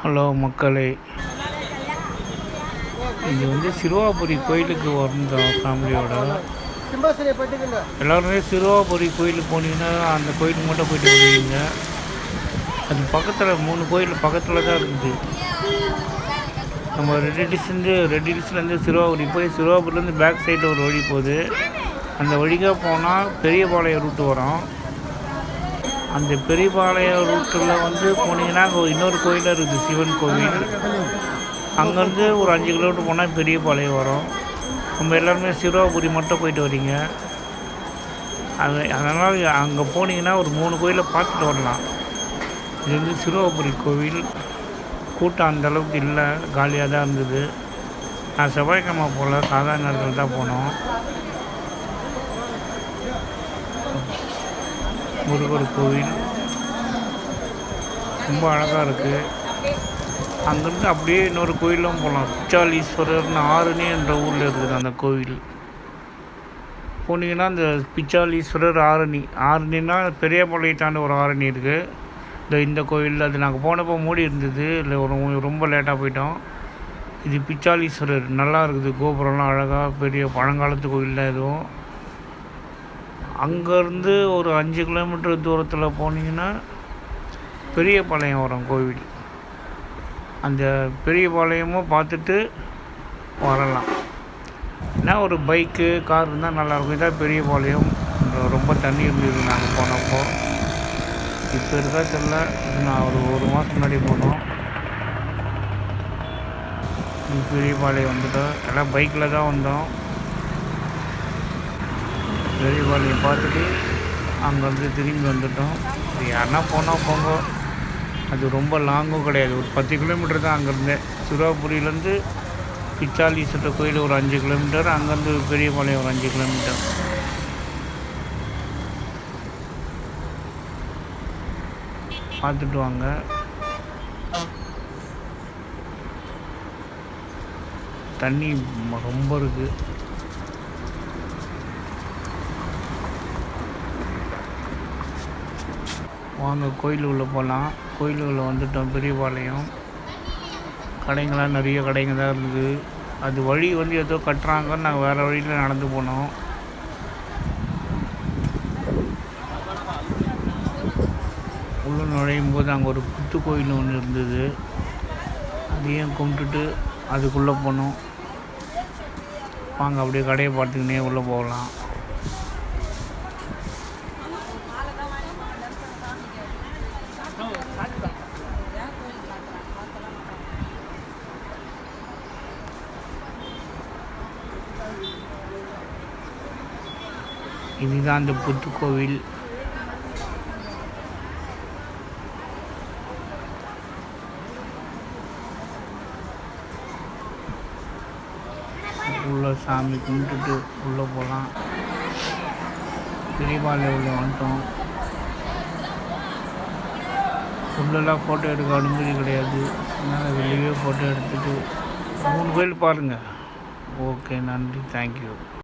Hello மக்களே. இது வந்து சிறுவாபுரி கோயிலுக்கு வந்தோம் ஃபேமிலியோட. எல்லாருமே சிறுவாபுரி கோயிலுக்கு போனீங்கன்னா அந்த கோயிலுக்கு மட்டும் போயிட்டு வருவீங்க அது பக்கத்தில் மூணு கோயில் பக்கத்தில் தான் இருக்குது. நம்ம ரெட்டிஸ்லேருந்து ரெட்டிஸ்லேருந்து சிறுவாபுரி போய் சிறுவாபுரிலேருந்து பேக் சைடில் ஒரு வழி போகுது. அந்த வழிக்காக போனால் பெரியபாளையம் ரூட்டு வரும். அந்த பெரியபாளையம் ரூட்டில் வந்து போனீங்கன்னா அங்கே இன்னொரு கோயிலாக இருக்குது சிவன் கோவில். அங்கேருந்து ஒரு அஞ்சு கிலோமீட்டர் போனால் பெரியபாளையம் வரும். நம்ம எல்லாருமே சிறுவாபுரி மட்டும் போயிட்டு வரீங்க. அது அதனால் அங்கே போனீங்கன்னா ஒரு மூணு கோயிலை பார்த்துட்டு வரலாம். இது வந்து சிறுவாபுரி கோவில். கூட்டம் அந்த அளவுக்கு இல்லை காலியாக தான் இருந்தது. நான் செவ்வாய்க்கிழமை போல் சாதாரண நேரத்தில் தான் போனோம். முருகர் கோவில். ரொம்ப அழகாக இருக்குது அங்கேருந்து அப்படியே இன்னொரு கோயிலும் போகலாம் பிச்சாலீஸ்வரர்னு ஆறுனி என்ற ஊரில் இருக்குது அந்த கோவில். போனீங்கன்னா அந்த பிச்சாலீஸ்வரர் ஆரணி ஆரணினா பெரியபாளையத்தாண்டு ஒரு ஆரணி இருக்குது இந்த இந்த கோவில் அது நாங்கள் போனப்போ மூடி இருந்தது. இல்லை ஒரு ரொம்ப லேட்டாக போயிட்டோம். இது பிச்சாலீஸ்வரர். நல்லா இருக்குது. கோபுரம்லாம் அழகாக பெரிய பழங்காலத்து கோவில் தான் எதுவும். அங்கேருந்து ஒரு அஞ்சு கிலோமீட்டர் தூரத்தில் போனீங்கன்னா பெரியபாளையம் வரும் கோவில். அந்த பெரியபாளையமும் பார்த்துட்டு வரலாம். ஏன்னா ஒரு பைக்கு கார் இருந்தால் நல்லாயிருக்கும். இதான் பெரியபாளையம். ரொம்ப தண்ணி இருந்தது நாங்கள் போனப்போ. இப்போ இருக்கா தெரில நான் ஒரு ஒரு மாதம் முன்னாடி போனோம். பெரியபாளையம் வந்துட்டோம். எல்லாம் பைக்கில் தான் வந்தோம். பெரியபாளையம் பார்த்துட்டு அங்கேருந்து திரும்பி வந்துட்டோம். யாருன்னா போனால் போங்க. அது ரொம்ப லாங்கும் கிடையாது. ஒரு பத்து கிலோமீட்டர் தான் அங்கேருந்து. சிறுவாபுரியிலேருந்து பிச்சாலீஸ்வரர் கோயில் ஒரு அஞ்சு கிலோமீட்டர் அங்கேருந்து பெரியபாளையம் ஒரு அஞ்சு கிலோமீட்டர். பார்த்துட்டு வாங்க. தண்ணி ரொம்ப இருக்குது வாங்க கோயில் போகலாம் கோயில் உள்ள வந்துட்டோம் பெரியபாளையம். கடைங்களாம் நிறைய கடைங்க தான் இருந்தது. அது வழி வந்து ஏதோ கட்டுறாங்கன்னு நாங்கள் வேறு வழியில் நடந்து போனோம். உள்ளே நுழையும் போது அங்கே ஒரு புத்து கோயில் ஒன்று இருந்தது. அதையும் கும்பிட்டுட்டு அதுக்குள்ளே போனோம். வாங்க அப்படியே கடையை பார்த்துக்கினே உள்ளே போகலாம். இதுதான் அந்த புத்துக்கோவில் உள்ள சாமி கும்பிட்டுட்டு உள்ளே போகலாம் பெரியபாளையம் உள்ள வந்துட்டோம். உள்ளெல்லாம் ஃபோட்டோ எடுக்க அனுமதி கிடையாது. அதனால் வெளியே ஃபோட்டோ எடுத்துகிட்டு மூணு கோயில் பாருங்கள் ஓகே நன்றி. தேங்க்யூ